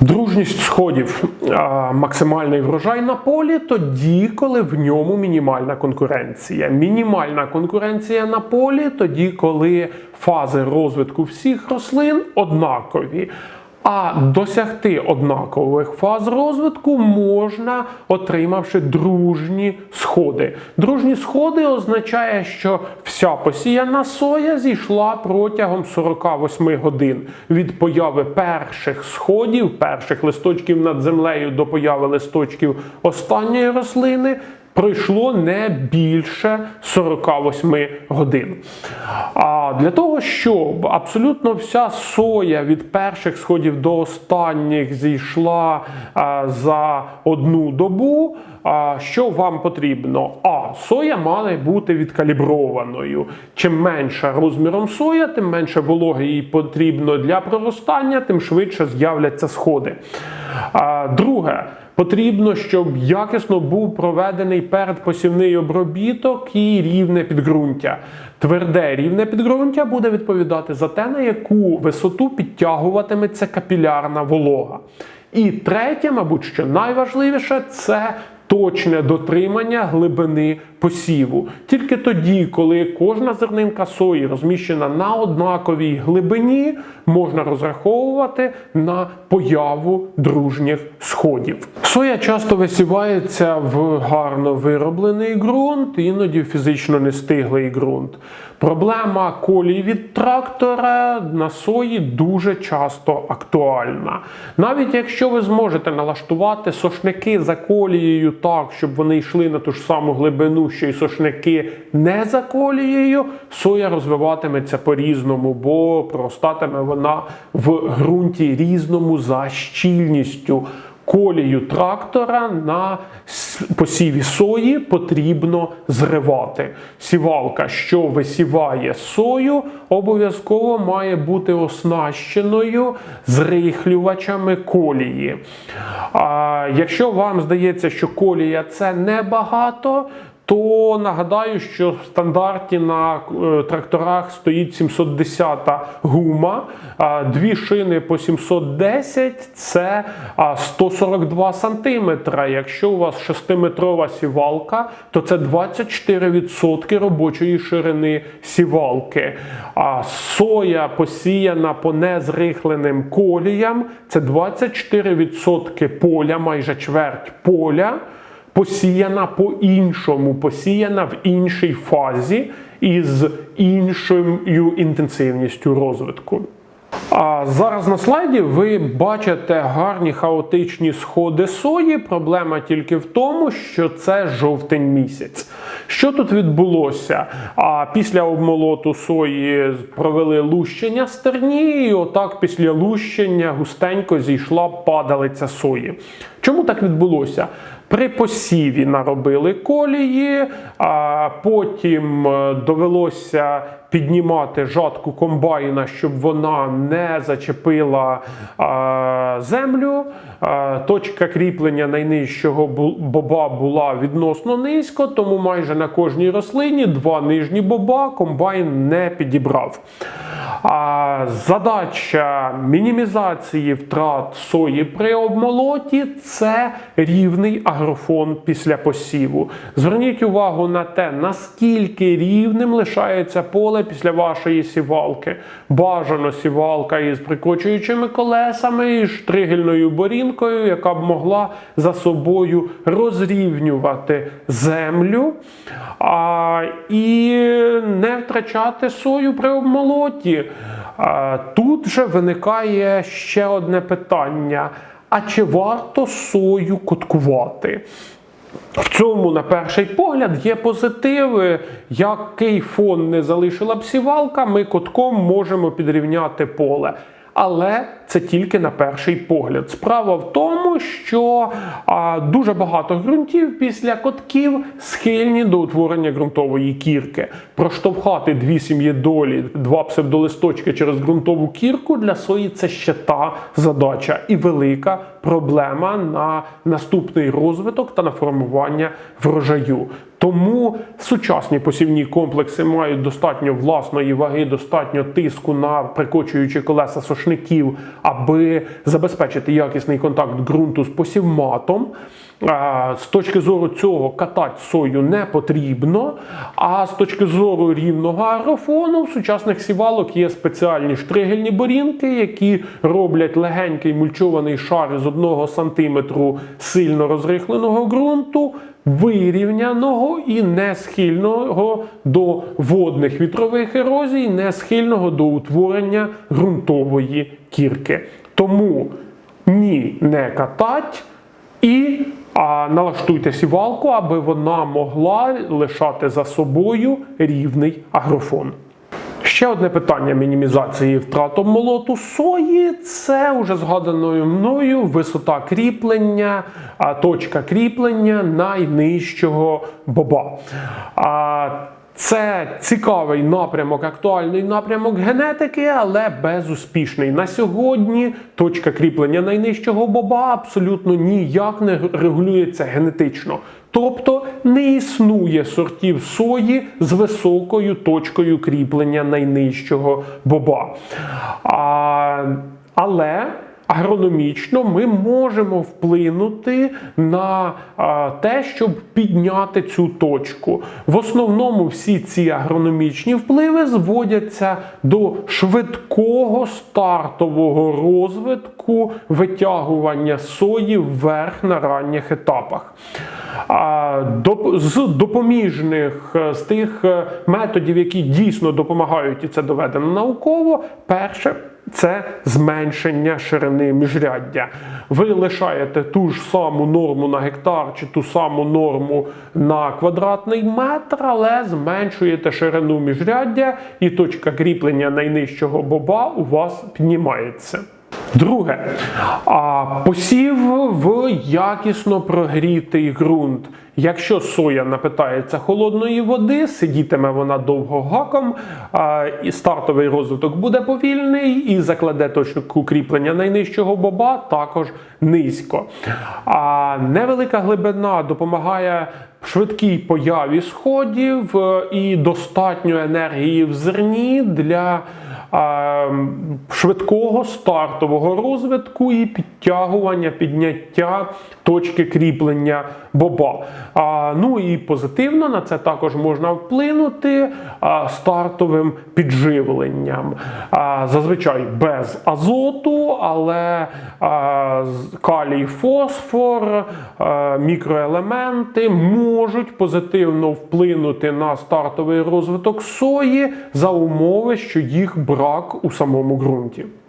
Дружність сходів максимальний врожай на полі тоді, коли в ньому мінімальна конкуренція. Мінімальна конкуренція на полі тоді, коли фази розвитку всіх рослин однакові. А досягти однакових фаз розвитку можна, отримавши дружні сходи. Дружні сходи означає, що вся посіяна соя зійшла протягом 48 годин від появи перших сходів, перших листочків над землею до появи листочків останньої рослини. Пройшло не більше 48 годин. А для того, щоб абсолютно вся соя від перших сходів до останніх зійшла за одну добу, що вам потрібно? А соя має бути відкаліброваною. Чим менша розміром соя, тим менше вологи їй потрібно для проростання, тим швидше з'являться сходи. Друге. Потрібно, щоб якісно був проведений передпосівний обробіток і рівне підґрунтя. Тверде рівне підґрунтя буде відповідати за те, на яку висоту підтягуватиметься капілярна волога. І третє, мабуть, що найважливіше, це точне дотримання глибини посіву. Тільки тоді, коли кожна зернинка сої розміщена на однаковій глибині, можна розраховувати на появу дружніх сходів. Соя часто висівається в гарно вироблений ґрунт, іноді фізично нестиглий ґрунт. Проблема колій від трактора на сої дуже часто актуальна. Навіть якщо ви зможете налаштувати сошники за колією так, щоб вони йшли на ту ж саму глибину, що й сошники не за колією, соя розвиватиметься по-різному, бо проростатиме вона в ґрунті різному за щільністю. Колію трактора на посіві сої потрібно зривати. Сівалка, що висіває сою, обов'язково має бути оснащеною зрихлювачами колії. А якщо вам здається, що колія це небагато, то нагадаю, що в стандарті на е, тракторах стоїть 710 гума, дві шини по 710 це 142 сантиметра. Якщо у вас 6-метрова сівалка, то це 24% робочої ширини сівалки. А соя посіяна по незрихленим коліям, це 24% поля, майже чверть поля посіяна по-іншому, посіяна в іншій фазі і з іншою інтенсивністю розвитку. А зараз на слайді ви бачите гарні хаотичні сходи сої. Проблема тільки в тому, що це жовтень місяць. Що тут відбулося? А після обмолоту сої провели лущення стерні, і отак після лущення густенько зійшла падалиця сої. Чому так відбулося? При посіві наробили колії, а потім е, довелося піднімати жатку комбайна, щоб вона не зачепила землю. Точка кріплення найнижчого боба була відносно низько, тому майже на кожній рослині два нижні боба комбайн не підібрав. Задача мінімізації втрат сої при обмолоті це рівний агрофон після посіву. Зверніть увагу на те, наскільки рівним лишається поле після вашої сівалки. Бажано сівалка із прикочуючими колесами і штригельною борінкою, яка б могла за собою розрівнювати землю а, і не втрачати сою при обмолоті. Тут же виникає ще одне питання: а чи варто сою куткувати? В цьому, на перший погляд, є позитиви. Який фон не залишила б сівалка, ми котком можемо підрівняти поле. Але це тільки на перший погляд. Справа в тому, що а, дуже багато ґрунтів після котків схильні до утворення ґрунтової кірки. Проштовхати дві сім'єдолі, два псевдолисточки через ґрунтову кірку для сої це ще та задача і велика проблема на наступний розвиток та на формування врожаю. Тому сучасні посівні комплекси мають достатньо власної ваги, достатньо тиску на прикочуючі колеса сошників, аби забезпечити якісний контакт ґрунту з посівматом. З точки зору цього катати сою не потрібно. А з точки зору рівного аерофону в сучасних сівалок є спеціальні штригельні борінки, які роблять легенький мульчований шар з 1 см сильно розрихленого ґрунту, вирівняного і не схильного до водних вітрових ерозій, не схильного до утворення ґрунтової кірки. Тому ні, не катать і а, налаштуйте сівалку, аби вона могла лишати за собою рівний агрофон. Ще одне питання мінімізації втрат молоту сої це уже згаданою мною висота кріплення, точка кріплення найнижчого боба. Це цікавий напрямок, актуальний напрямок генетики, але безуспішний. На сьогодні точка кріплення найнижчого боба абсолютно ніяк не регулюється генетично. Тобто не існує сортів сої з високою точкою кріплення найнижчого боба. А, але агрономічно ми можемо вплинути на те, щоб підняти цю точку. В основному всі ці агрономічні впливи зводяться до швидкого стартового розвитку витягування сої вверх на ранніх етапах. З допоміжних е, з тих е, методів, які дійсно допомагають, і це доведено науково, перше це зменшення ширини міжряддя. Ви лишаєте ту ж саму норму на гектар чи ту саму норму на квадратний метр, але зменшуєте ширину міжряддя, і точка кріплення найнижчого боба у вас піднімається. Друге, посів в якісно прогрітий ґрунт. Якщо соя напитається холодної води, сидітиме вона довго гаком, і стартовий розвиток буде повільний, і закладе точку кріплення найнижчого боба також низько. А невелика глибина допомагає швидкій появі сходів е, і достатньо енергії в зерні для швидкого стартового розвитку і підтягування, підняття точки кріплення боба. Ну і позитивно на це також можна вплинути стартовим підживленням. Зазвичай без азоту, але калій, фосфор, мікроелементи можуть позитивно вплинути на стартовий розвиток сої за умови, що їх брак у самому ґрунті.